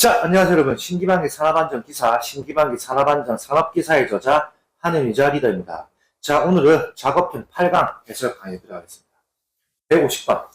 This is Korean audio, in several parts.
자, 안녕하세요, 여러분. 신기방기 산업안전 기사, 신기방기 산업안전 산업기사의 저자, 한은유자 리더입니다. 자, 오늘은 작업편 8강 해설 강의 들어가겠습니다. 150번.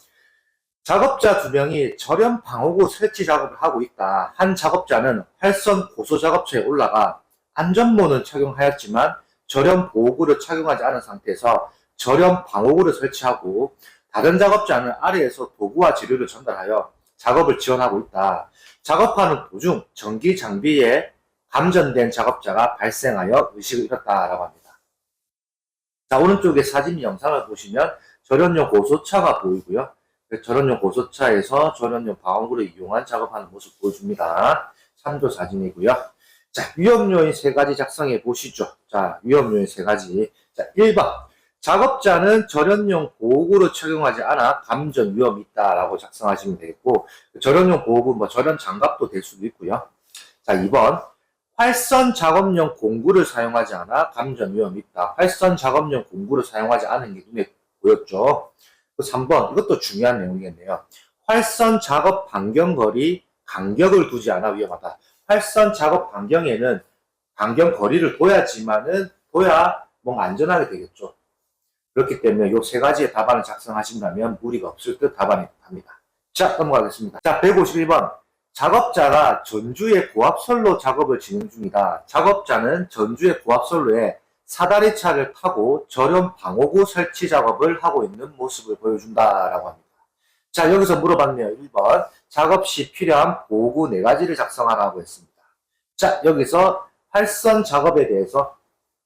작업자 두 명이 절연 방어구 설치 작업을 하고 있다. 한 작업자는 활선 고소 작업처에 올라가 안전모는 착용하였지만 절연 보호구를 착용하지 않은 상태에서 절연 방어구를 설치하고 다른 작업자는 아래에서 도구와 재료를 전달하여 작업을 지원하고 있다. 작업하는 도중 전기 장비에 감전된 작업자가 발생하여 의식을 잃었다라고 합니다. 자, 오른쪽에 사진 영상을 보시면 절연용 고소차가 보이고요. 그 절연용 고소차에서 절연용 방어구를 이용한 작업하는 모습 보여줍니다. 참조 사진이고요. 자, 위험 요인 세 가지 작성해 보시죠. 자, 위험 요인 세 가지. 자, 1번. 작업자는 절연용 보호구를 착용하지 않아 감전 위험이 있다라고 작성하시면 되겠고, 절연용 보호구, 뭐 절연 장갑도 될 수도 있고요. 자, 2번. 활선 작업용 공구를 사용하지 않아 감전 위험이 있다. 활선 작업용 공구를 사용하지 않은 게 눈에 보였죠. 그 3번. 이것도 중요한 내용이겠네요. 활선 작업 반경거리 간격을 두지 않아 위험하다. 활선 작업 반경에는 반경 거리를 둬야지만은 둬야 뭔가 안전하게 되겠죠. 그렇기 때문에 이 세 가지의 답안을 작성하신다면 무리가 없을 듯 답안이 답니다. 자, 넘어가겠습니다. 자, 151번. 작업자가 전주의 고압선로 작업을 진행 중이다. 작업자는 전주의 고압선로에 사다리차를 타고 절연 방호구 설치 작업을 하고 있는 모습을 보여준다라고 합니다. 자, 여기서 물어봤네요. 1번. 작업 시 필요한 보호구 4가지를 작성하라고 했습니다. 자, 여기서 활선 작업에 대해서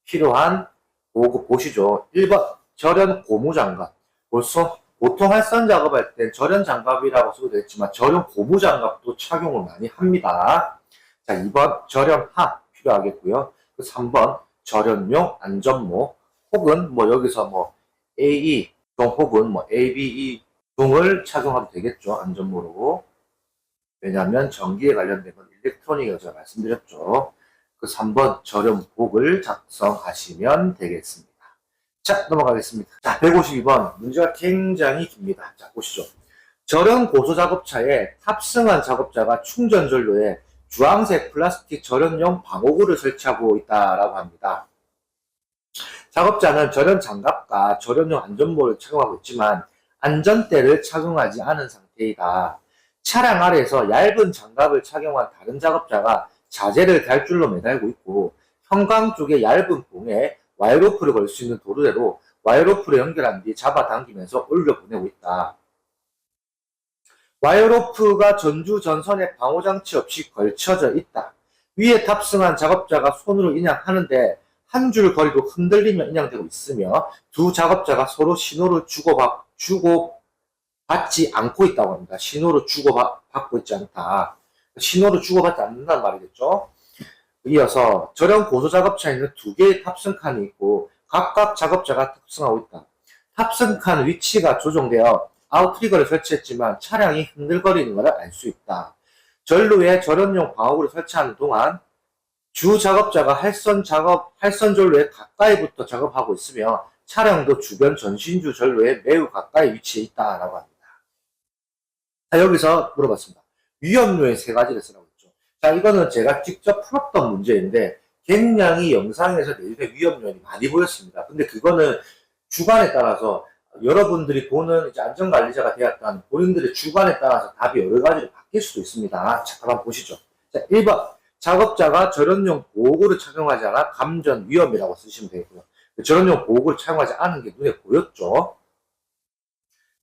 필요한 보호구 보시죠. 1번. 절연 고무 장갑. 벌써 보통 활선 작업할 땐 절연 장갑이라고 써도 되겠지만 절연 고무 장갑도 착용을 많이 합니다. 자, 2번 절연 하 필요하겠고요. 그 3번 절연용 안전모 혹은 뭐 여기서 뭐 AE 등 혹은 뭐 ABE 등을 착용하도 되겠죠. 안전모로. 왜냐하면 전기에 관련된 건 일렉트로닉이라고 제가 말씀드렸죠. 그 3번 절연복을 작성하시면 되겠습니다. 자, 넘어가겠습니다. 자, 152번. 문제가 굉장히 깁니다. 자, 보시죠. 절연 고소 작업차에 탑승한 작업자가 충전 전로에 주황색 플라스틱 절연용 방호구를 설치하고 있다라고 합니다. 작업자는 절연 장갑과 절연용 안전모를 착용하고 있지만 안전대를 착용하지 않은 상태이다. 차량 아래에서 얇은 장갑을 착용한 다른 작업자가 자재를 갈줄로 매달고 있고 형광 쪽에 얇은 봉에 와이로프를 걸 수 있는 도르래로 와이로프를 연결한 뒤 잡아당기면서 올려보내고 있다. 와이로프가 전주 전선에 방호장치 없이 걸쳐져 있다. 위에 탑승한 작업자가 손으로 인양하는데 한 줄 거리로 흔들리며 인양되고 있으며 두 작업자가 서로 신호를 주고받, 주고받지 않고 있다고 합니다. 신호를 주고받고 있지 않다. 신호를 주고받지 않는다는 말이겠죠. 이어서 절연 고소 작업차에는 두 개의 탑승칸이 있고 각각 작업자가 탑승하고 있다. 탑승칸 위치가 조정되어 아웃트리거를 설치했지만 차량이 흔들거리는 것을 알 수 있다. 전로에 절연용 방어구를 설치하는 동안 주 작업자가 할선 작업, 할선 전로에 가까이 붙어 작업하고 있으며 차량도 주변 전신주 전로에 매우 가까이 위치해 있다라고 합니다. 자, 여기서 물어봤습니다. 위험요인 세 가지를 쓰라고. 자, 이거는 제가 직접 풀었던 문제인데 굉장히 영상에서 내리는 위험 요인이 많이 보였습니다. 근데 그거는 주관에 따라서 여러분들이 보는 안전관리자가 되었던 본인들의 주관에 따라서 답이 여러 가지로 바뀔 수도 있습니다. 자, 한번 보시죠. 자, 1번. 작업자가 절연용 보호구를 착용하지 않아 감전 위험이라고 쓰시면 되고요. 절연용 보호구를 착용하지 않은 게 눈에 보였죠.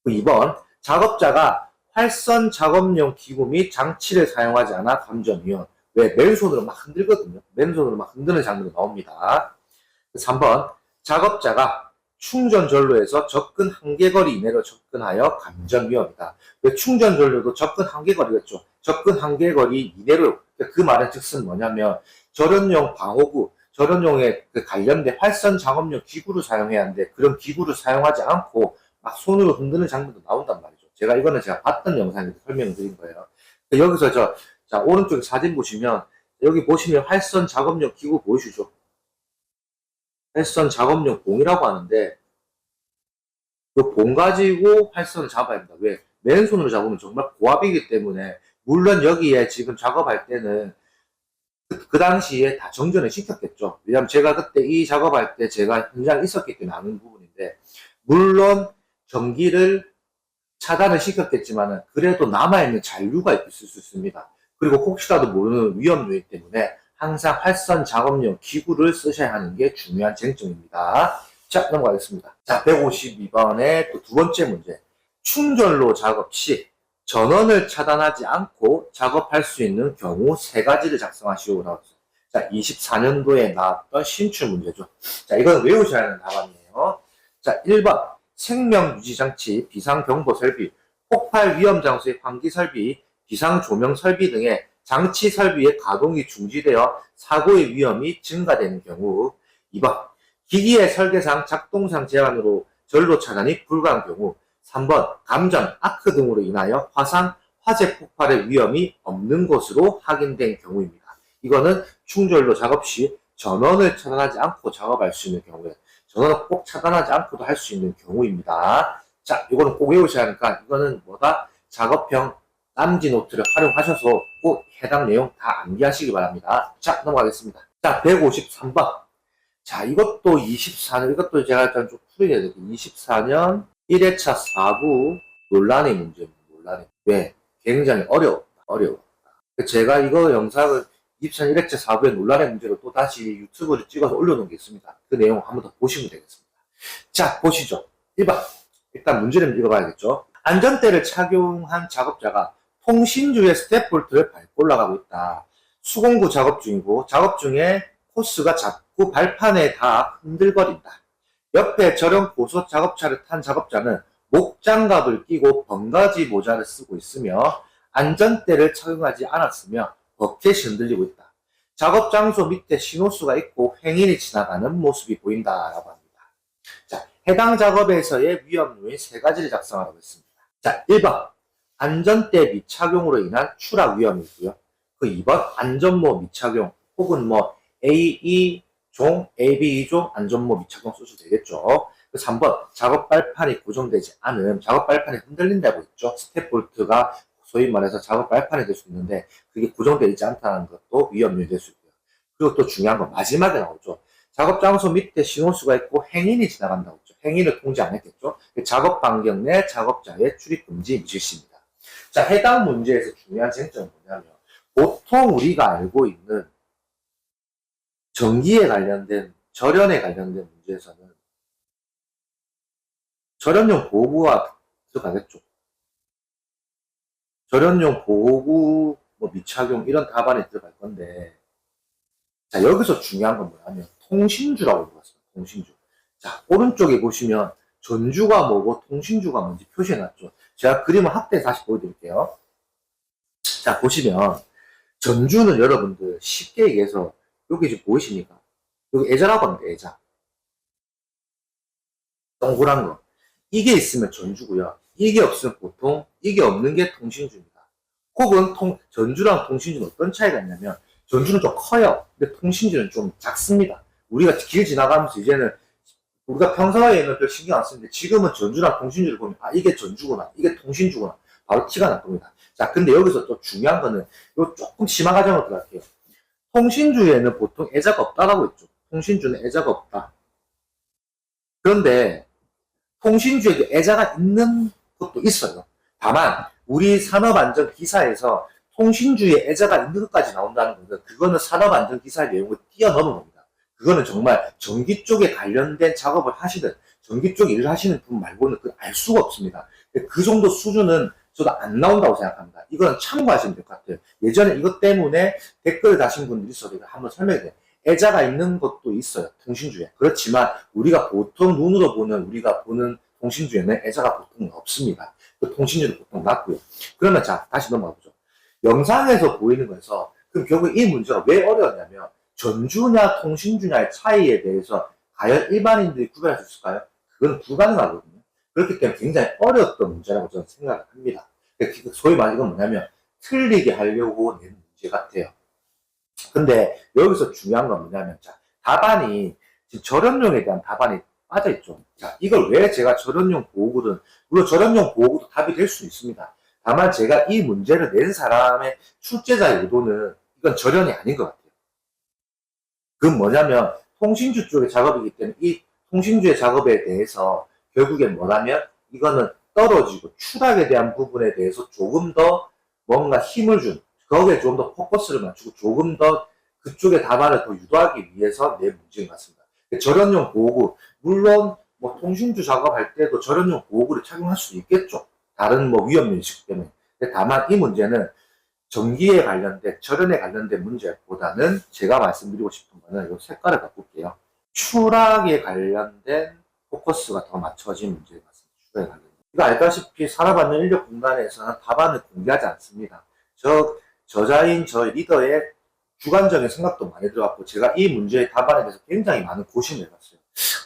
2번. 작업자가 활선 작업용 기구 및 장치를 사용하지 않아 감전 위험. 왜? 맨손으로 막 흔들거든요. 맨손으로 막 흔드는 장면이 나옵니다. 3번. 작업자가 충전 전로에서 접근 한계거리 이내로 접근하여 감전 위험이다. 왜 충전 전로도 접근 한계거리겠죠. 접근 한계거리 이내로 그 말은 즉슨 뭐냐면 절연용 방호구, 절연용에 그 관련된 활선 작업용 기구를 사용해야 하는데 그런 기구를 사용하지 않고 막 손으로 흔드는 장면도 나온단 말이죠. 제가 이거는 제가 봤던 영상에서 설명을 드린 거예요. 여기서 저, 자, 오른쪽 사진 보시면 여기 보시면 활선 작업용 기구 보이시죠? 활선 작업용 봉이라고 하는데 그 봉 가지고 활선을 잡아야 합니다. 왜? 맨손으로 잡으면 정말 고압이기 때문에 물론 여기에 지금 작업할 때는 그, 그 당시에 다 정전을 시켰겠죠. 왜냐면 제가 그때 이 작업할 때 제가 현장에 있었기 때문에 아는 부분인데, 물론 전기를 차단을 시켰겠지만은 그래도 남아있는 잔류가 있을 수 있습니다. 그리고 혹시라도 모르는 위험 요인 때문에 항상 활선 작업용 기구를 쓰셔야 하는 게 중요한 쟁점입니다. 자, 넘어가겠습니다. 자, 152번의 또 두 번째 문제. 충전로 작업 시 전원을 차단하지 않고 작업할 수 있는 경우 세 가지를 작성하시오. 했어요. 자, 24년도에 나왔던 신출 문제죠. 자, 이건 외우셔야 하는 답안이에요. 자, 1번. 생명유지장치, 비상경보 설비, 폭발 위험 장소의 환기 설비, 비상 조명 설비 등의 장치 설비의 가동이 중지되어 사고의 위험이 증가되는 경우 2번 기기의 설계상 작동상 제한으로 전로 차단이 불가한 경우 3번 감전, 아크 등으로 인하여 화상, 화재 폭발의 위험이 없는 것으로 확인된 경우입니다. 이거는 충전로 작업 시 전원을 차단하지 않고 작업할 수 있는 경우에 전원을 꼭 차단하지 않고도 할 수 있는 경우입니다. 자, 이거는 꼭 외우셔야 하니까 이거는 뭐다? 작업형 남지 노트를 활용하셔서 꼭 해당 내용 다 암기하시기 바랍니다. 자, 넘어가겠습니다. 자, 153번. 자, 이것도 24년, 이것도 제가 일단 좀 풀어야 돼요. 24년 1회차 4부 논란의 문제입니다. 논란의. 왜? 굉장히 어려웠다. 어려웠다. 제가 이거 영상을 24년 1회차 4부의 논란의 문제로 또 다시 유튜브를 찍어서 올려놓은 게 있습니다. 그 내용 한번 더 보시면 되겠습니다. 자, 보시죠. 1번. 일단 문제를 읽어봐야겠죠. 안전대를 착용한 작업자가 통신주의 스텝볼트를 밟고 올라가고 있다. 수공구 작업 중이고 작업 중에 코스가 자꾸 발판에 다 흔들거린다. 옆에 저렴 고속 작업차를 탄 작업자는 목장갑을 끼고 번가지 모자를 쓰고 있으며 안전대를 착용하지 않았으며 버켓이 흔들리고 있다. 작업 장소 밑에 신호수가 있고 횡인이 지나가는 모습이 보인다라고 합니다. 자, 해당 작업에서의 위험 요인 세 가지를 작성하라고 했습니다. 자, 1번 안전대 미착용으로 인한 추락 위험이고요. 그 2번 안전모 미착용 혹은 뭐 AE 종, AB 종 안전모 미착용 써도 되겠죠. 그 3번 작업 발판이 고정되지 않은 작업 발판이 흔들린다고 했죠. 스텝 볼트가 소위 말해서 작업 발판이 될 수 있는데 그게 고정되어 있지 않다는 것도 위험이 될 수 있고요. 그리고 또 중요한 건 마지막에 나오죠. 작업 장소 밑에 신호수가 있고 행인이 지나간다고 했죠. 행인을 통제 안 했겠죠. 작업 반경 내 작업자의 출입 금지 미실시입니다. 자, 해당 문제에서 중요한 쟁점은 뭐냐면 보통 우리가 알고 있는 전기에 관련된 절연에 관련된 문제에서는 절연용 보호구가 들어가겠죠. 절연용 보호구 뭐 미착용 이런 답안에 들어갈 건데 자 여기서 중요한 건 뭐냐면 통신주라고 들어갔습니다. 통신주. 자 오른쪽에 보시면 전주가 뭐고 통신주가 뭔지 표시해놨죠. 제가 그림을 확대 다시 보여드릴게요. 자 보시면 전주는 여러분들 쉽게 얘기해서 여기 지금 보이십니까? 여기 애자라고 합니다. 애자. 동그란 거. 이게 있으면 전주고요. 이게 없으면 보통 이게 없는 게 통신주입니다. 혹은 통, 전주랑 통신주는 어떤 차이가 있냐면 전주는 좀 커요. 근데 통신주는 좀 작습니다. 우리가 길 지나가면서 이제는 우리가 평소에는 별 신경 안 쓰는데 지금은 전주랑 통신주를 보면 아 이게 전주구나 이게 통신주구나 바로 티가 날 겁니다. 자 근데 여기서 또 중요한 거는 요 조금 심화 과정으로 들어갈게요. 통신주에는 보통 애자가 없다라고 했죠. 통신주는 애자가 없다. 그런데 통신주에도 애자가 있는 것도 있어요. 다만 우리 산업안전 기사에서 통신주의 애자가 있는 것까지 나온다는 것은 그거는 산업안전 기사의 내용을 뛰어넘은 겁니다. 그거는 정말 전기 쪽에 관련된 작업을 하시든 전기 쪽 일을 하시는 분 말고는 그알 수가 없습니다. 그 정도 수준은 저도 안 나온다고 생각합니다. 이거는 참고하시면 될 것 같아요. 예전에 이것 때문에 댓글 다신 분들이 제가 한번 설명해 애자가 있는 것도 있어요. 통신주에. 그렇지만 우리가 보통 눈으로 보는 우리가 보는 통신주에는 애자가 보통 없습니다. 그 통신주는 보통 낮고요. 그러면 자 다시 넘어가 보죠. 영상에서 보이는 거에서 그럼 결국 이 문제가 왜 어려웠냐면 전주냐 통신주냐의 차이에 대해서 과연 일반인들이 구별할 수 있을까요? 그건 불가능하거든요. 그렇기 때문에 굉장히 어려웠던 문제라고 저는 생각을 합니다. 소위 말해 이건 뭐냐면 틀리게 하려고 낸 문제 같아요. 근데 여기서 중요한 건 뭐냐면 자 답안이 지금 절연용에 대한 답안이 빠져있죠. 자 이걸 왜 제가 절연용 보호구든 물론 절연용 보호구도 답이 될 수 있습니다. 다만 제가 이 문제를 낸 사람의 출제자의 의도는 이건 절연이 아닌 것 같아요. 그건 뭐냐면 통신주 쪽의 작업이기 때문에 이 통신주의 작업에 대해서 결국엔 뭐냐면 이거는 떨어지고 추락에 대한 부분에 대해서 조금 더 뭔가 힘을 준 거기에 좀 더 포커스를 맞추고 조금 더 그쪽의 답안을 더 유도하기 위해서 내 문제인 것 같습니다. 절연용 보호구 물론 뭐 통신주 작업할 때도 절연용 보호구를 착용할 수 있겠죠. 다른 뭐 위험 인식 때문에. 다만 이 문제는 전기에 관련된 절연에 관련된 문제보다는 제가 말씀드리고 싶은 거는 이 색깔을 바꿀게요. 추락에 관련된 포커스가 더 맞춰진 문제인 것 같습니다. 추락에 관련된. 이거 알다시피 산업안전 인력 공단에서는 답안을 공개하지 않습니다. 저 저자인 저 리더의 주관적인 생각도 많이 들어갔고 제가 이 문제의 답안에 대해서 굉장히 많은 고심을 해봤어요.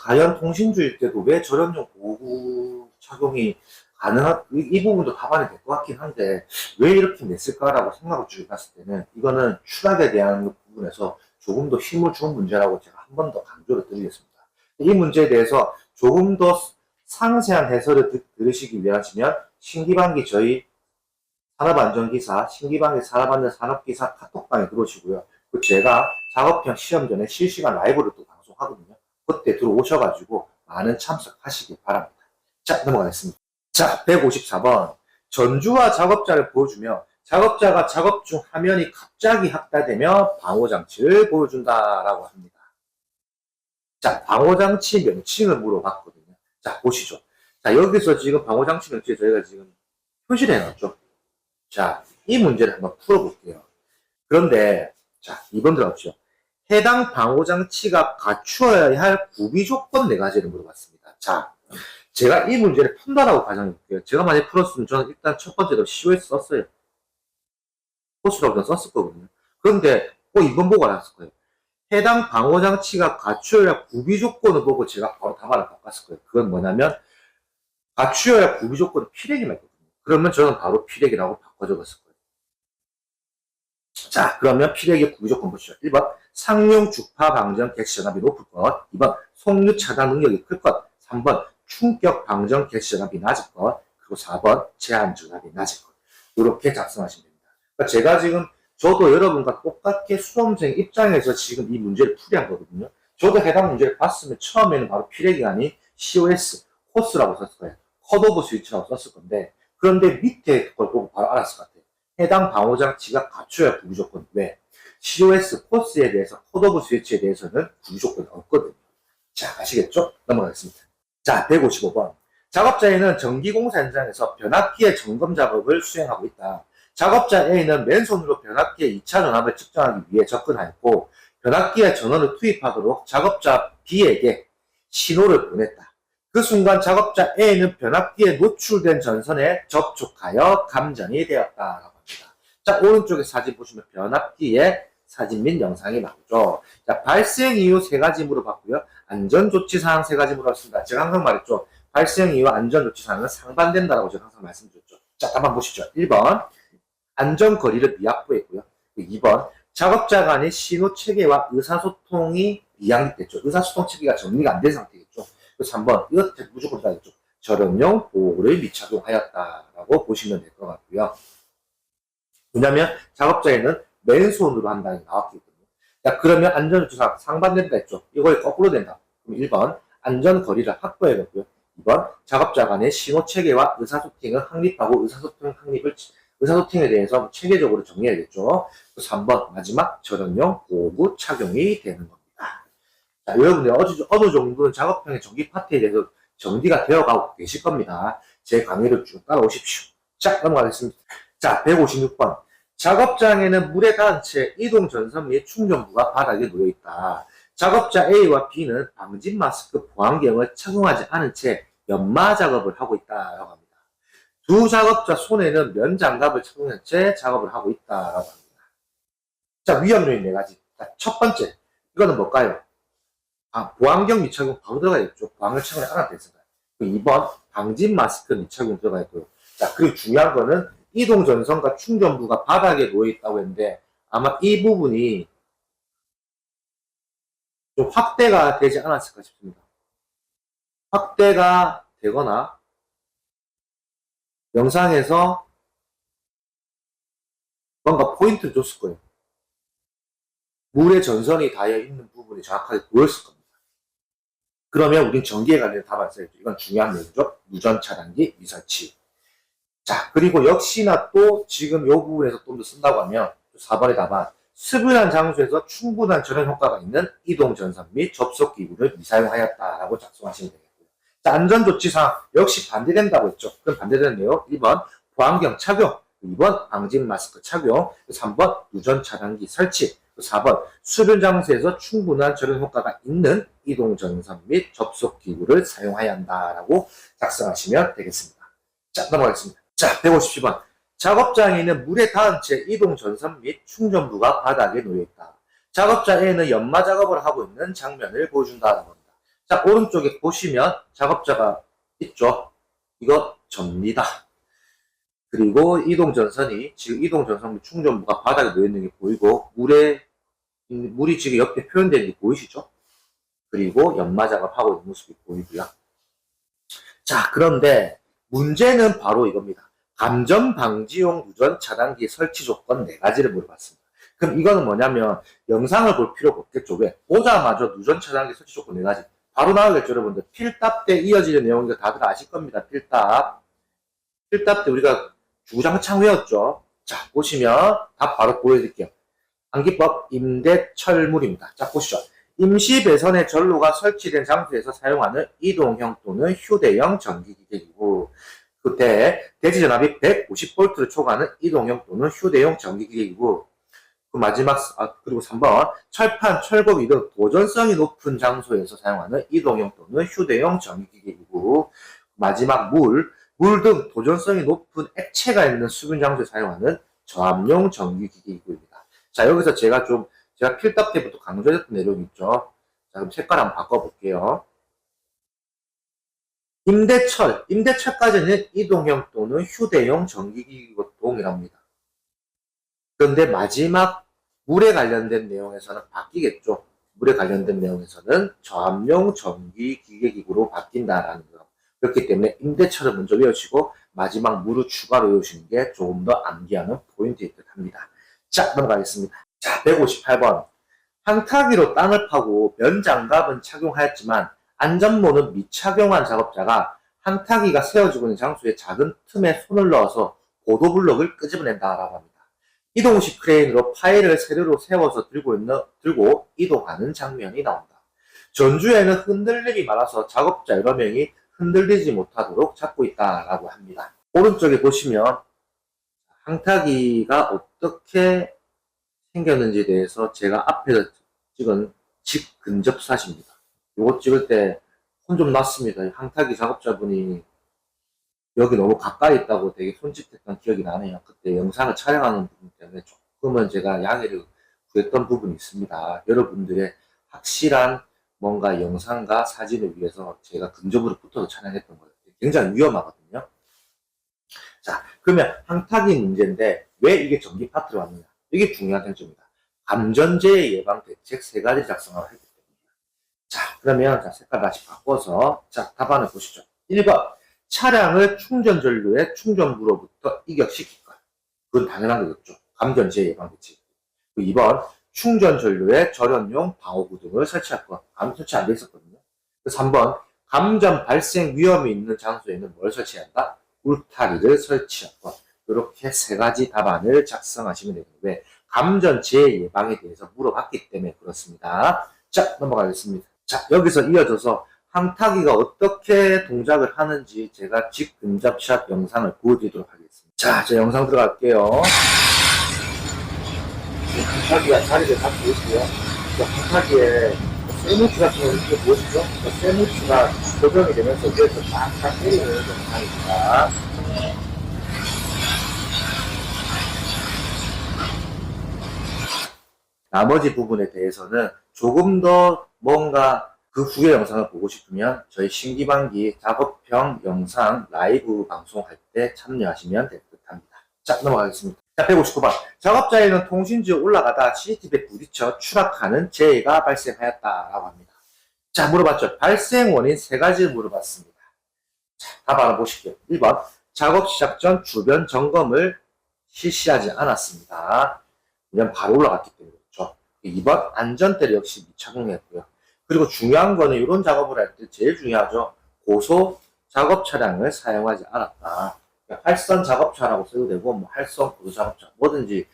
과연 통신주일 때도 왜 저렴용 보호구 착용이 가능한 이, 이 부분도 답안이 될 것 같긴 한데 왜 이렇게 냈을까라고 생각을 쭉 해봤을 때는 이거는 추락에 대한 부분에서 조금 더 힘을 준 문제라고 제가 한 번 더 강조를 드리겠습니다. 이 문제에 대해서 조금 더 상세한 해설을 듣, 들으시기 위하시면 신기반기 저희 산업안전기사, 신기반기 산업안전 산업기사 카톡방에 들어오시고요. 그 제가 작업형 시험 전에 실시간 라이브를 또 방송하거든요. 그때 들어오셔가지고 많은 참석하시기 바랍니다. 자, 넘어가겠습니다. 자, 154번. 전주와 작업자를 보여주며 작업자가 작업 중 화면이 갑자기 확대되며 방호장치를 보여준다라고 합니다. 자, 방호장치 명칭을 물어봤거든요. 자, 보시죠. 자, 여기서 지금 방호장치 명칭 저희가 지금 표시를 해놨죠. 자, 이 문제를 한번 풀어볼게요. 그런데, 자, 2번 들어보시죠. 해당 방호장치가 갖추어야 할 구비 조건 네 가지를 물어봤습니다. 자, 제가 이 문제를 푼다라고 가정해볼게요. 제가 만약에 풀었으면 저는 일단 첫 번째로 COS 썼어요. 코스라고 썼을 거거든요. 그런데 꼭 2번 보고 알았을 거예요. 해당 방호장치가 갖추어야 할 구비 조건을 보고 제가 바로 답안을 바꿨을 거예요. 그건 뭐냐면, 갖추어야 할 구비 조건은 필액이라 했거든요. 그러면 저는 바로 필액이라고 바꿔 적었을 거예요. 자, 그러면 필액의 구비 조건 보시죠. 1번, 상용 주파 방전 객시 전압이 높을 것. 2번, 속류 차단 능력이 클 것. 3번, 충격 방전 객시 전압이 낮을 것. 그리고 4번, 제한 전압이 낮을 것. 이렇게 작성하시면 됩니다. 그러니까 제가 지금 저도 여러분과 똑같게 수험생 입장에서 지금 이 문제를 풀이한 거거든요. 저도 해당 문제를 봤으면 처음에는 바로 아닌 COS, 코스라고 썼을 거예요. 컷 오브 스위치라고 썼을 건데, 그런데 밑에 걸 보고 바로 알았을 것 같아요. 해당 방호장치가 갖춰야 구조건. 왜? COS, 코스에 대해서, 컷 오브 스위치에 대해서는 구조건이 없거든요. 자, 아시겠죠? 넘어가겠습니다. 자, 155번. 작업자에는 전기공사 현장에서 변압기의 점검 작업을 수행하고 있다. 작업자 A는 맨손으로 변압기의 2차 전압을 측정하기 위해 접근하였고, 변압기에 전원을 투입하도록 작업자 B에게 신호를 보냈다. 그 순간 작업자 A는 변압기에 노출된 전선에 접촉하여 감전이 되었다라고 합니다. 자, 오른쪽에 사진 보시면 변압기의 사진 및 영상이 나오죠. 자, 발생 이유 세 가지 물어봤고요. 안전조치사항 세 가지 물어봤습니다. 제가 항상 말했죠. 발생 이유 안전조치사항은 상반된다라고 제가 항상 말씀드렸죠. 자, 한번 보시죠. 1번. 안전거리를 미확보했고요. 2번. 작업자 간의 신호 체계와 의사소통이 미약됐죠. 의사소통 체계가 정리가 안 된 상태겠죠. 그래서 3번. 이것 무조건 따겠죠. 저렴용 보호를 미착용하였다라고 보시면 될 것 같고요. 왜냐면 작업자에는 맨손으로 한다는 게 나왔기 때문에. 자, 그러면 안전조치사 상반된다 했죠. 이걸 거꾸로 된다. 그럼 1번. 안전거리를 확보해야겠고요. 2번. 작업자 간의 신호 체계와 의사소통을 확립하고 의사소통 확립을 의사소통에 대해서 체계적으로 정리해야겠죠. 3번 마지막 저렴용 보호구 착용이 되는 겁니다. 자, 여러분들 어느, 어느 정도는 작업형의 전기 파트에 대해서 정리가 되어가고 계실 겁니다. 제 강의를 쭉 따라오십시오. 자, 넘어가겠습니다. 자, 156번. 작업장에는 물에 닿은 채 이동 전선 및 충전부가 바닥에 놓여 있다. 작업자 A와 B는 방진 마스크 보안경을 착용하지 않은 채 연마 작업을 하고 있다라고 합니다. 두 작업자 손에는 면 장갑을 착용한 채 작업을 하고 있다라고 합니다. 자, 위험 요인 네 가지. 자, 첫 번째. 이거는 뭘까요? 아, 보안경 미착용 바로 들어가야겠죠. 보안경 착용을 안 한다 했습니다. 2번, 방진 마스크 미착용 들어가 있고요. 자, 그리고 중요한 거는 이동 전선과 충전부가 바닥에 놓여 있다고 했는데 아마 이 부분이 좀 확대가 되지 않았을까 싶습니다. 확대가 되거나 영상에서 뭔가 포인트를 줬을 거예요. 물의 전선이 닿여 있는 부분이 정확하게 보였을 겁니다. 그러면 우린 전기에 관련된 답을 써야죠. 이건 중요한 내용이죠. 무전 차단기 미설치. 자, 그리고 역시나 또 지금 이 부분에서 좀 더 쓴다고 하면 4번의 답안. 수분한 장소에서 충분한 전원 효과가 있는 이동 전선 및 접속 기구를 미사용하였다라고 작성하시면 되겠고요. 자, 안전조치상 역시 반대된다고 했죠. 그럼 반대되는 내용 1번 보안경 착용, 2번 방진 마스크 착용, 3번 무전 차단기 설치, 4번 수변 장소에서 충분한 전원 효과가 있는 이동 전선 및 접속 기구를 사용해야 한다라고 작성하시면 되겠습니다. 자, 넘어가겠습니다. 자, 150번. 작업장에는 물에 닿은 채 이동 전선 및 충전부가 바닥에 놓여 있다. 작업자에는 연마 작업을 하고 있는 장면을 보여준다라고 합니다. 자, 오른쪽에 보시면 작업자가 있죠. 이거 접니다. 그리고 이동 전선이 지금 이동 전선 및 충전부가 바닥에 놓여 있는 게 보이고 물에 물이 지금 옆에 표현되는 게 보이시죠? 그리고 연마 작업하고 있는 모습이 보이고요. 자, 그런데 문제는 바로 이겁니다. 감전 방지용 무전 차단기 설치 조건 네 가지를 물어봤습니다. 그럼 이거는 뭐냐면 영상을 볼 필요가 없겠죠. 왜? 보자마자 무전 차단기 설치 조건 네 가지. 바로 나오겠죠, 여러분들. 필답 때 이어지는 내용이 다들 아실 겁니다. 필답. 필답 때 우리가 주구장창 외웠죠. 자, 보시면 답 바로 보여드릴게요. 안기법 임대철물입니다. 자, 보시죠. 임시 배선의 전로가 설치된 장소에서 사용하는 이동형 또는 휴대용 전기기계이고 그때 대지 전압이 150V를 초과하는 이동형 또는 휴대용 전기기계이고 그 마지막 아, 그리고 3번 철판, 철거기 등 도전성이 높은 장소에서 사용하는 이동형 또는 휴대용 전기기계이고 마지막 물, 물 등 도전성이 높은 액체가 있는 수분 장소에 사용하는 저압용 전기기계이고입니다. 자 여기서 제가 좀 제가 필답 때부터 강조했던 내용이 있죠. 자 그럼 색깔 한번 바꿔볼게요. 임대철, 임대철까지는 이동형 또는 휴대용 전기기기와 동일합니다. 그런데 마지막 물에 관련된 내용에서는 바뀌겠죠. 물에 관련된 내용에서는 저압용 전기기계기구로 바뀐다라는 거. 그렇기 때문에 임대철을 먼저 외우시고 마지막 물을 추가로 외우시는 게 조금 더 암기하는 포인트일 듯 합니다. 자, 넘어가겠습니다. 자, 158번. 항타기로 땅을 파고 면장갑은 착용하였지만 안전모는 미착용한 작업자가 항타기가 세워지고 있는 장소에 작은 틈에 손을 넣어서 보도블럭을 끄집어낸다라고 합니다. 이동식 크레인으로 파일을 세로로 세워서 들고 있는, 들고 이동하는 장면이 나온다. 전주에는 흔들림이 많아서 작업자 여러 명이 흔들리지 못하도록 잡고 있다라고 합니다. 오른쪽에 보시면 항타기가 어떻게 생겼는지에 대해서 제가 앞에서 찍은 직근접사십니다. 요거 찍을 때 손 좀 났습니다. 항타기 작업자분이 여기 너무 가까이 있다고 되게 손짓했던 기억이 나네요. 그때 영상을 촬영하는 부분 때문에 조금은 제가 양해를 구했던 부분이 있습니다. 여러분들의 확실한 뭔가 영상과 사진을 위해서 제가 근접으로 붙어서 촬영했던 거예요. 굉장히 위험하거든요. 자, 그러면 항타기 문제인데 왜 이게 전기 파트로 왔느냐? 이게 중요한 쟁점입니다. 감전재해 예방 대책 세 가지 작성을 했기. 자, 그러면 자, 색깔 다시 바꿔서 자, 답안을 보시죠. 1번 차량을 충전 전류의 충전부로부터 이격시킬 것. 그건 당연한 거겠죠. 감전재해 예방 대책. 2번 충전 전류에 절연용 방어구 등을 설치할 것. 감 설치 안 돼 있었거든요. 3번 감전 발생 위험이 있는 장소에는 뭘 설치해야 한다? 울타리를 설치할 것. 이렇게 세 가지 답안을 작성하시면. 왜? 감전 재해 예방에 대해서 물어봤기 때문에 그렇습니다. 자, 넘어가겠습니다. 자, 여기서 이어져서 항타기가 어떻게 동작을 하는지 제가 직근접샷 영상을 보여드리도록 하겠습니다. 자, 저 영상 들어갈게요. 항타기가 자리를 잡고 있고요. 저 항타기에 쇠무치 같은 거 이렇게 보시죠? 쇠무치가 고정이 되면서 위에서 팍팍 때리는 영상입니다. 나머지 부분에 대해서는 조금 더 뭔가 그 후의 영상을 보고 싶으면 저희 신기반기 작업형 영상 라이브 방송할 때 참여하시면 될 듯 합니다. 자, 넘어가겠습니다. 자, 159번. 작업자에는 통신지에 올라가다 CCTV에 부딪혀 추락하는 재해가 발생하였다라고 합니다. 자, 물어봤죠. 발생 원인 세 가지를 물어봤습니다. 자, 답 알아보실게요. 1번. 작업 시작 전 주변 점검을 실시하지 않았습니다. 그냥 바로 올라갔기 때문에. 2번 안전대를 역시 미착용했고요. 그리고 중요한 거는 이런 작업을 할 때 제일 중요하죠. 고소 작업 차량을 사용하지 않았다. 그러니까 활선 작업차라고 써도 되고 뭐 활선 고소 작업차 뭐든지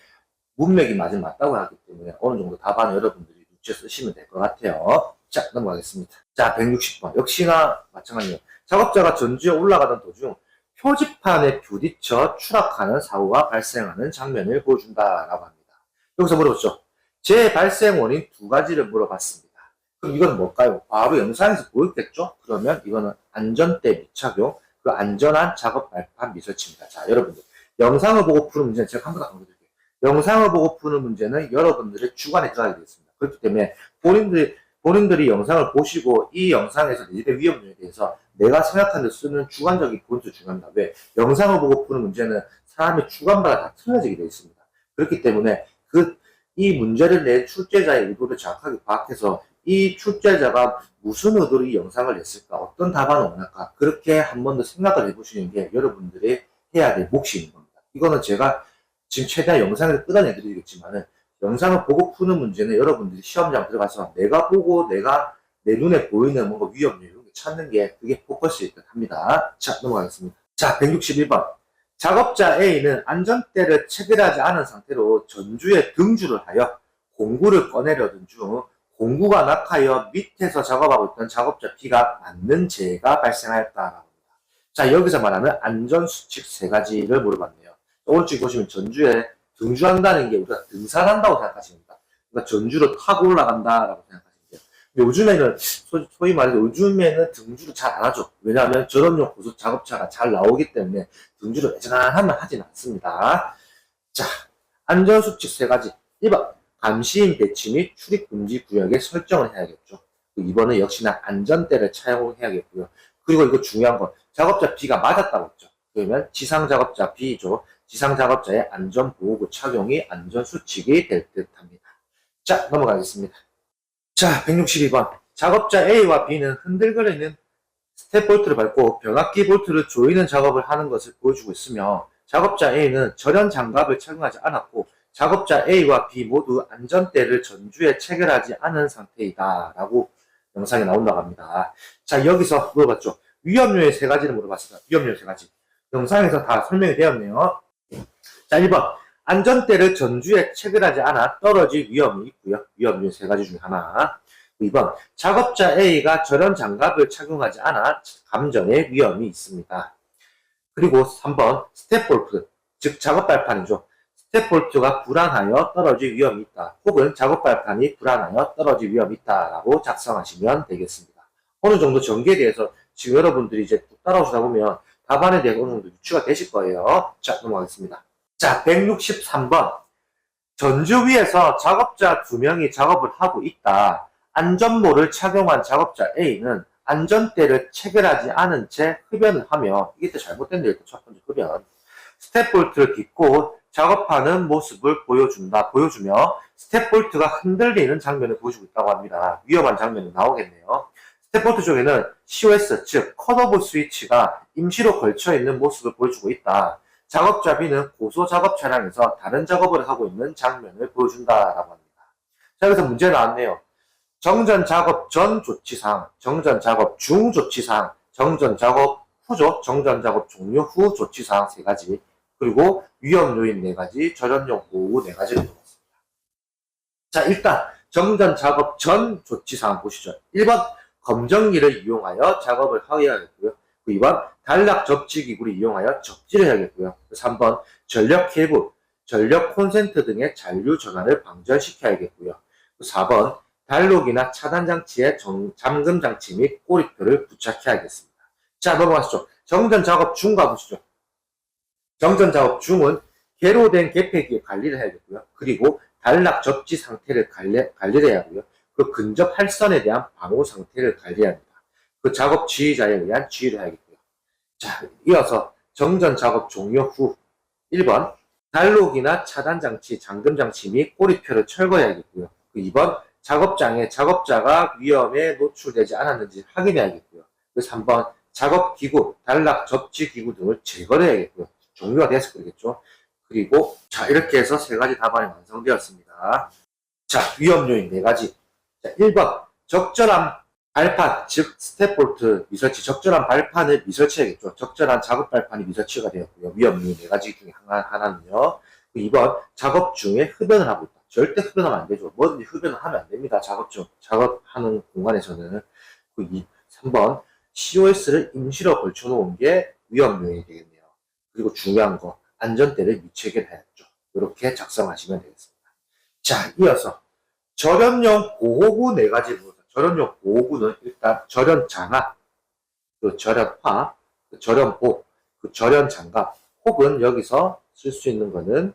문맥이 맞으면 맞다고 하기 때문에 어느 정도 답안을 여러분들이 유치해 쓰시면 될 것 같아요. 자 넘어가겠습니다. 자 160번 역시나 마찬가지예요. 작업자가 전주에 올라가던 도중 표지판에 부딪혀 추락하는 사고가 발생하는 장면을 보여준다라고 합니다. 여기서 물어봤죠. 재 발생 원인 두 가지를 물어봤습니다. 그럼 이건 뭘까요? 바로 영상에서 보였겠죠? 그러면 이거는 안전대 미착용, 그 안전한 작업 발판 미설치입니다. 자, 여러분들. 영상을 보고 푸는 문제는 제가 한번더 강조드릴게요. 영상을 보고 푸는 문제는 여러분들의 주관에 들어가게 되겠습니다. 그렇기 때문에 본인들이, 본인들이 영상을 보시고 이 영상에서 내 집의 위험에 대해서 내가 생각하는 데 쓰는 주관적인 포인트 중요합니다. 왜? 영상을 보고 푸는 문제는 사람의 주관마다 다 틀려지게 되어 있습니다. 그렇기 때문에 그, 이 문제를 낸 출제자의 의도를 정확하게 파악해서 이 출제자가 무슨 의도로 이 영상을 냈을까, 어떤 답안을 원할까, 그렇게 한 번 더 생각을 해보시는 게 여러분들이 해야 될 몫인 겁니다. 이거는 제가 지금 최대한 영상에서 끌어내드리겠지만은, 영상을 보고 푸는 문제는 여러분들이 시험장 들어가서 내가 보고 내가 내 눈에 보이는 뭔가 위험률 이런 게 찾는 게 그게 포커스일 듯 합니다. 자, 넘어가겠습니다. 자, 161번. 작업자 A는 안전대를 체결하지 않은 상태로 전주에 등주를 하여 공구를 꺼내려던 중 공구가 낙하여 밑에서 작업하고 있던 작업자 B가 맞는 재해가 발생하였다라고 합니다. 자, 여기서 말하는 안전수칙 세 가지를 물어봤네요. 오른쪽 보시면 전주에 등주한다는 게 우리가 등산한다고 생각하시면 됩니다. 그러니까 전주를 타고 올라간다라고 돼 요즘에는 소, 소위 말해서 요즘에는 등주를 잘 안 하죠. 왜냐하면 저런용 고속 작업차가 잘 나오기 때문에 등주를 애잔하면 하진 않습니다. 자, 안전수칙 세 가지. 1번, 감시인 배치 및 출입 금지 구역에 설정을 해야겠죠. 2번은 역시나 안전대를 차용해야겠고요. 그리고 이거 중요한 건 작업자 B가 맞았다고 했죠. 그러면 지상 작업자 B죠. 지상 작업자의 안전보호구 착용이 안전수칙이 될 듯 합니다. 자, 넘어가겠습니다. 자, 162번. 작업자 A와 B는 흔들거리는 스텝 볼트를 밟고 변압기 볼트를 조이는 작업을 하는 것을 보여주고 있으며 작업자 A는 절연 장갑을 착용하지 않았고 작업자 A와 B 모두 안전대를 전주에 체결하지 않은 상태이다 라고 영상에 나온다고 합니다. 자 여기서 물어봤죠. 위험률의 세 가지를 물어봤습니다. 위험률 세 가지. 영상에서 다 설명이 되었네요. 자 1번 안전대를 전주에 체결하지 않아 떨어질 위험이 있고요. 위험률 세 가지 중에 하나. 2번 작업자 A가 절연 장갑을 착용하지 않아 감전의 위험이 있습니다. 그리고 3번 스텝 볼트 즉 작업 발판이죠. 스텝 볼트가 불안하여 떨어질 위험이 있다. 혹은 작업 발판이 불안하여 떨어질 위험이 있다라고 작성하시면 되겠습니다. 어느 정도 전개에 대해서 지금 여러분들이 이제 따라오시다 보면 답안에 대해서 어느 정도 유추가 되실 거예요. 자, 넘어가겠습니다. 자, 163번. 전주 위에서 작업자 두 명이 작업을 하고 있다. 안전모를 착용한 작업자 A는 안전대를 체결하지 않은 채 흡연을 하며 이게 또 잘못된 데첫 번째 흡연. 스텝 볼트를 딛고 작업하는 모습을 보여준다, 보여주며 스텝 볼트가 흔들리는 장면을 보여주고 있다고 합니다. 위험한 장면이 나오겠네요. 스텝 볼트 쪽에는 COS, 즉 컷오브 스위치가 임시로 걸쳐 있는 모습을 보여주고 있다. 작업자 B는 고소 작업 차량에서 다른 작업을 하고 있는 장면을 보여준다라고 합니다. 자, 여기서 문제 나왔네요. 정전 작업 전 조치상, 정전 작업 중 조치상, 정전 작업 후죠. 정전 작업 종료 후 조치상 세 가지, 그리고 위험 요인 네 가지, 절연용 보호 네 가지를 들어봤습니다. 자, 일단 정전 작업 전 조치상 보시죠. 1번 검정기를 이용하여 작업을 하여야겠고요. 2번 단락 접지 기구를 이용하여 접지를 해야겠고요. 3번 전력 케이블, 전력 콘센트 등의 잔류 전환을 방전시켜야겠고요. 4번 단록이나 차단 장치에 정- 잠금 장치 및 꼬리표를 부착해야겠습니다. 자, 넘어가시죠. 정전 작업 중 가보시죠. 정전 작업 중은 개로 된 개폐기에 관리를 해야겠고요. 그리고 단락 접지 상태를 관리, 관리를 해야 하고요. 그 근접 활선에 대한 방호 상태를 관리해야 합니다. 그 작업 지휘자에 의한 지휘를 해야겠고요. 자, 이어서 정전 작업 종료 후 1번 단록이나 차단 장치, 잠금 장치 및 꼬리표를 철거해야겠고요. 그 2번 작업장에 작업자가 위험에 노출되지 않았는지 확인해야겠고요. 그 3번 작업 기구, 단락 접지 기구 등을 제거해야겠고요. 종료가 됐을 거겠죠. 그리고 자 이렇게 해서 세 가지 답안이 완성되었습니다. 자 위험 요인 네 가지. 자 1번 적절한 발판 즉 스텝 볼트 미설치 적절한 발판을 미설치해야겠죠. 적절한 작업 발판이 미설치가 되었고요. 위험 요인 네 가지 중에 하나, 하나는요. 2번 작업 중에 흡연을 하고 있다. 절대 흡연하면 안 되죠. 뭐든지 흡연을 하면 안 됩니다. 작업 중 작업하는 공간에서는 그 2, 3번 COS를 임시로 걸쳐놓은 게 위험 요인이 되겠네요. 그리고 중요한 거 안전대를 미체결해야죠. 이렇게 작성하시면 되겠습니다. 자, 이어서 절연용 보호구 네 가지 부분. 절연용 보호구는 일단 절연 장갑, 그 절연화, 그 절연복, 그 절연 장갑, 혹은 여기서 쓸 수 있는 거는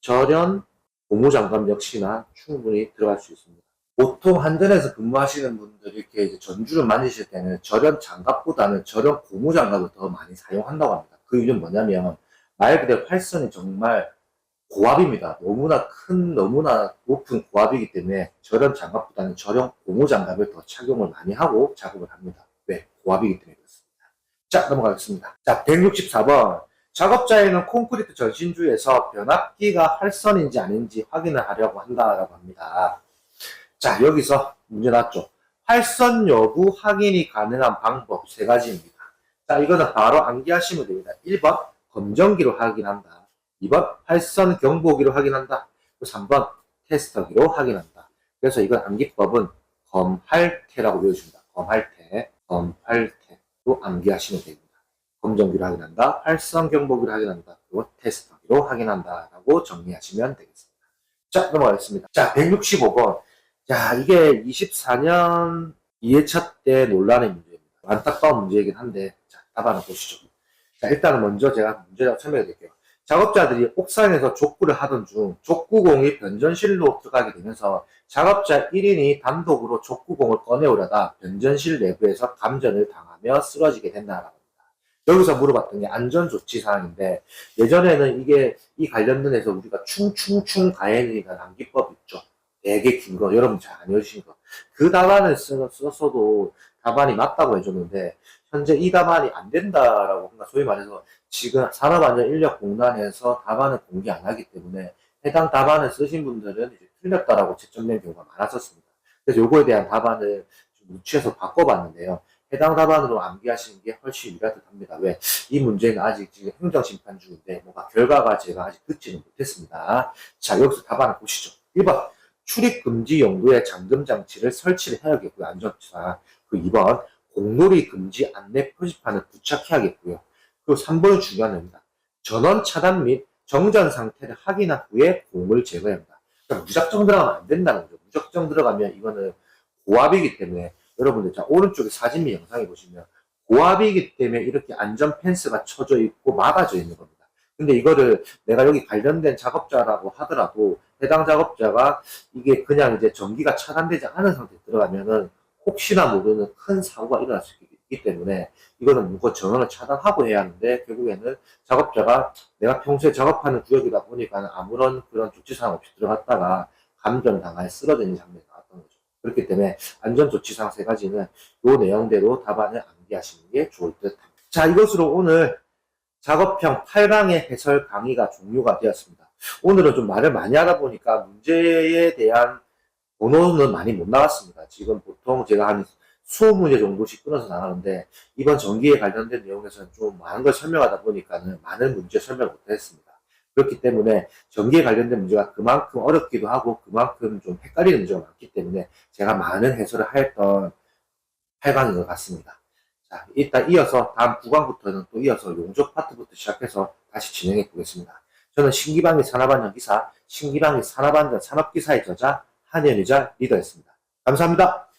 절연 고무장갑 역시나 충분히 들어갈 수 있습니다. 보통 한전에서 근무하시는 분들이 이렇게 이제 전주를 만지실 때는 절연 장갑보다는 절연 고무 장갑을 더 많이 사용한다고 합니다. 그 이유는 뭐냐면 말 그대로 활선이 정말 고압입니다. 너무나 큰, 너무나 높은 고압이기 때문에 절연 장갑보다는 절연 고무 장갑을 더 착용을 많이 하고 작업을 합니다. 왜? 고압이기 때문에 그렇습니다. 자, 넘어가겠습니다. 자, 164번. 작업자에는 콘크리트 전신주에서 변압기가 활선인지 아닌지 확인을 하려고 한다라고 합니다. 자, 여기서 문제 났죠. 활선 여부 확인이 가능한 방법 세 가지입니다. 자, 이거는 바로 암기하시면 됩니다. 1번 검정기로 확인한다. 2번 활선 경보기로 확인한다. 3번 테스터기로 확인한다. 그래서 이건 암기법은 검할태라고 외우십니다. 검할태, 검할태로 암기하시면 됩니다. 검정기로 확인한다, 활성 경보기로 확인한다, 그리고 테스터기로 확인한다 라고 정리하시면 되겠습니다. 자, 넘어가겠습니다. 자, 165번. 자, 이게 24년 2회차 때 논란의 문제입니다. 안타까운 문제이긴 한데, 자, 답안을 보시죠. 자, 일단은 먼저 제가 문제를 설명해 드릴게요. 작업자들이 옥상에서 족구를 하던 중 족구공이 변전실로 들어가게 되면서 작업자 1인이 단독으로 족구공을 꺼내오려다 변전실 내부에서 감전을 당하며 쓰러지게 된다라고 합니다. 여기서 물어봤던 게 안전조치 사항인데 예전에는 이게 이 관련된에서 우리가 충충충 가해니가 남기법 있죠. 되게 긴 거, 여러분 잘안 읽으신 거. 그 답안을 써, 썼어도 답안이 맞다고 해줬는데 현재 이 답안이 안 된다라고 뭔가 소위 말해서 지금 산업안전인력공단에서 답안을 공개 안 하기 때문에 해당 답안을 쓰신 분들은 이제 틀렸다라고 채점된 경우가 많았었습니다. 그래서 요거에 대한 답안을 좀 유치해서 바꿔봤는데요. 해당 답안으로 암기하시는 게 훨씬 유리하듯합니다. 왜? 이 문제는 아직 지금 행정심판 중인데 뭔가 결과가 제가 아직 듣지는 못했습니다. 자, 여기서 답안을 보시죠. 1번 출입 금지 용도의 잠금 장치를 설치를 해야겠고요. 안전사. 그 2번 공놀이 금지 안내 표지판을 부착해야겠고요. 그리고 3번은 중요한 겁니다. 전원 차단 및 정전 상태를 확인한 후에 공을 제거해야 합니다. 그러니까 무작정 들어가면 안 된다는 거죠. 무작정 들어가면 이거는 고압이기 때문에 여러분들 자 오른쪽에 사진 및 영상에 보시면 고압이기 때문에 이렇게 안전 펜스가 쳐져 있고 막아져 있는 겁니다. 근데 이거를 내가 여기 관련된 작업자라고 하더라도 해당 작업자가 이게 그냥 이제 전기가 차단되지 않은 상태에 들어가면은 혹시나 모르는 큰 사고가 일어날 수 있기 때문에 이거는 무조건 전원을 차단하고 해야 하는데 결국에는 작업자가 내가 평소에 작업하는 구역이다 보니까 아무런 그런 조치사항 없이 들어갔다가 감전 당하에 쓰러지는 장면이 나왔던 거죠. 그렇기 때문에 안전조치상 세 가지는 요 내용대로 답안을 암기하시는 게 좋을 듯 합니다. 자, 이것으로 오늘 작업형 8강의 해설 강의가 종료가 되었습니다. 오늘은 좀 말을 많이 하다 보니까 문제에 대한 번호는 많이 못 나갔습니다. 지금 보통 제가 한 20문제 정도씩 끊어서 나가는데 이번 전기에 관련된 내용에서는 좀 많은 걸 설명하다 보니까는 많은 문제 설명을 못했습니다. 그렇기 때문에 전기에 관련된 문제가 그만큼 어렵기도 하고 그만큼 좀 헷갈리는 문제가 많기 때문에 제가 많은 해설을 하였던 8강인 것 같습니다. 자, 일단 이어서 다음 구간부터는 또 이어서 용접 파트부터 시작해서 다시 진행해 보겠습니다. 저는 신기방위 산업안전 기사, 신기방위 산업안전 산업기사의 저자 한현유자 리더였습니다. 감사합니다.